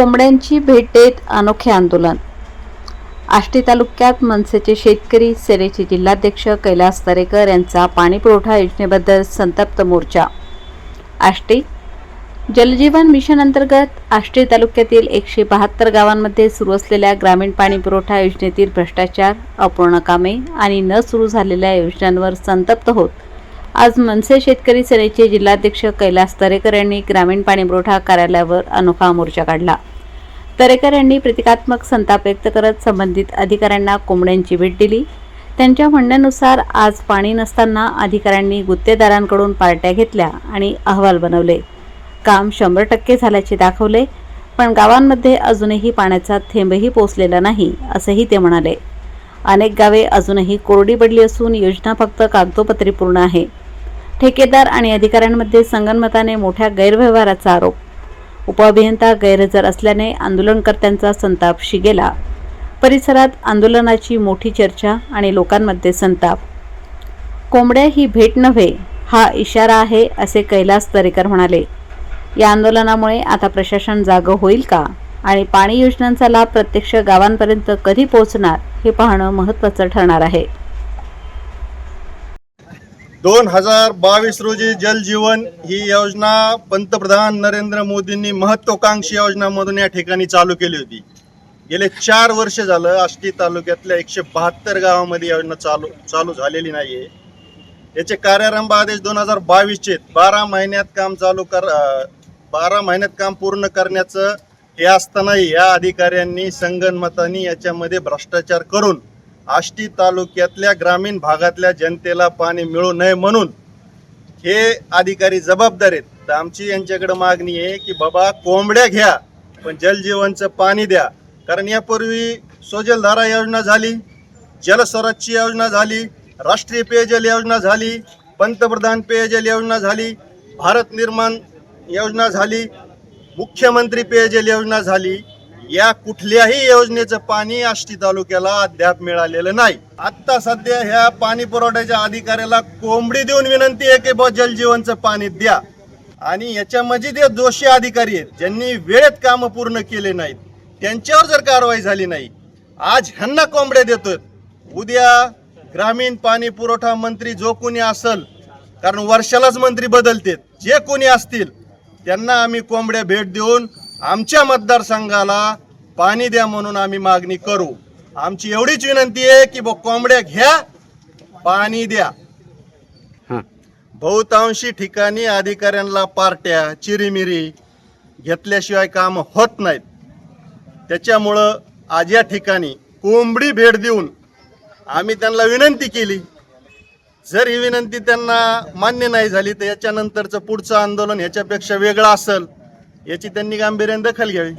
कोंबड्यांची भेट देत अनोखे आंदोलन. आष्टी तालुक्यात मनसेचे शेतकरी सेनेचे जिल्हाध्यक्ष कैलास तरेकर यांचा पाणीपुरवठा योजनेबद्दल संतप्त मोर्चा. आष्टी जलजीवन मिशन अंतर्गत आष्टी तालुक्यातील एकशे बहात्तर गावांमध्ये सुरू असलेल्या ग्रामीण पाणी पुरवठा योजनेतील भ्रष्टाचार अपूर्ण कामे आणि न सुरू झालेल्या योजनांवर संतप्त होत आज मनसे शेतकरी सेनेचे जिल्हाध्यक्ष कैलास तरेकर यांनी ग्रामीण पाणीपुरवठा कार्यालयावर अनोखा मोर्चा काढला. तरेकर यांनी प्रतिकात्मक संताप व्यक्त करत संबंधित अधिकाऱ्यांना कोंबड्यांची भेट दिली. त्यांच्या म्हणण्यानुसार आज पाणी नसताना अधिकाऱ्यांनी गुत्तेदारांकडून पार्ट्या घेतल्या आणि अहवाल बनवले. काम शंभर टक्के झाल्याचे दाखवले पण गावांमध्ये अजूनही पाण्याचा थेंबही पोचलेला नाही असंही ते म्हणाले. अनेक गावे अजूनही कोरडी पडली असून योजना फक्त कागदोपत्री पूर्ण आहे. ठेकेदार आणि अधिकाऱ्यांमध्ये संगनमताने मोठ्या गैरव्यवहाराचा आरोप उपअभियंता गैरहजर असल्याने आंदोलनकर्त्यांचा संताप शिगेला. परिसरात आंदोलनाची मोठी चर्चा आणि लोकांमध्ये संताप. कोंबड्या ही भेट नव्हे हा इशारा आहे असे कैलास दरेकर म्हणाले. या आंदोलनामुळे आता प्रशासन जागं होईल का? आणि पाणी योजनांचा लाभ प्रत्यक्ष गावांपर्यंत कधी पोहोचणार हे पाहणं महत्त्वाचं ठरणार आहे. दोन हजार बावीस रोजी जल जीवन ही योजना पंतप्रधान नरेंद्र मोदींनी महत्वाकांक्षी योजनामधून या ठिकाणी चालू केली होती. गेले चार वर्ष झालं आष्टी तालुक्यातल्या एकशे बहात्तर गावामध्ये योजना चालू चालू झालेली नाहीये. याचे कार्यारंभ आदेश दोन हजार बावीसचे बारा महिन्यात काम चालू कर बारा महिन्यात काम पूर्ण करण्याचं हे असतानाही या अधिकाऱ्यांनी संगनमतानी याच्यामध्ये भ्रष्टाचार करून आष्टी तालुक्यातल्या ग्रामीण भागातल्या जनतेला पाणी मिळू नये म्हणून हे अधिकारी जबाबदार आहेत. तर आमची यांच्याकडे मागणी आहे की बाबा कोंबड्या घ्या पण जलजीवनचं पाणी द्या. कारण यापूर्वी स्वजलधारा योजना झाली जलस्वराजची योजना झाली राष्ट्रीय पेयजल योजना झाली पंतप्रधान पेयजल योजना झाली भारत निर्माण योजना झाली मुख्यमंत्री पेयजल योजना झाली. या कुठल्याही योजनेचं पाणी आष्टी तालुक्याला अद्याप मिळालेलं नाही. आता सध्या ह्या पाणी पुरवठ्याच्या अधिकाऱ्याला कोंबडी देऊन विनंती आहे की बा जलजीवनचं पाणी द्या. आणि याच्यामध्ये जे दोषी अधिकारी आहेत ज्यांनी वेळेत कामं पूर्ण केले नाहीत त्यांच्यावर जर कारवाई झाली नाही आज ह्यांना कोंबड्या देतोय. उद्या ग्रामीण पाणी पुरवठा मंत्री जो कोणी असल कारण वर्षालाच मंत्री बदलतेत जे कोणी असतील त्यांना आम्ही कोंबड्या भेट देऊन आमच्या मतदारसंघाला पाणी द्या म्हणून आम्ही मागणी करू. आमची एवढीच विनंती आहे की बा कोंबड्या घ्या पाणी द्या. बहुतांशी ठिकाणी अधिकाऱ्यांना पार्ट्या चिरीमिरी घेतल्याशिवाय काम होत नाहीत. त्याच्यामुळं आज या ठिकाणी कोंबडी भेट देऊन आम्ही त्यांना विनंती केली. जर ही विनंती त्यांना मान्य नाही झाली तर याच्यानंतरचं पुढचं आंदोलन ह्याच्यापेक्षा वेगळं असेल. याची त्यांनी गांभीर्याने दखल घ्यावी.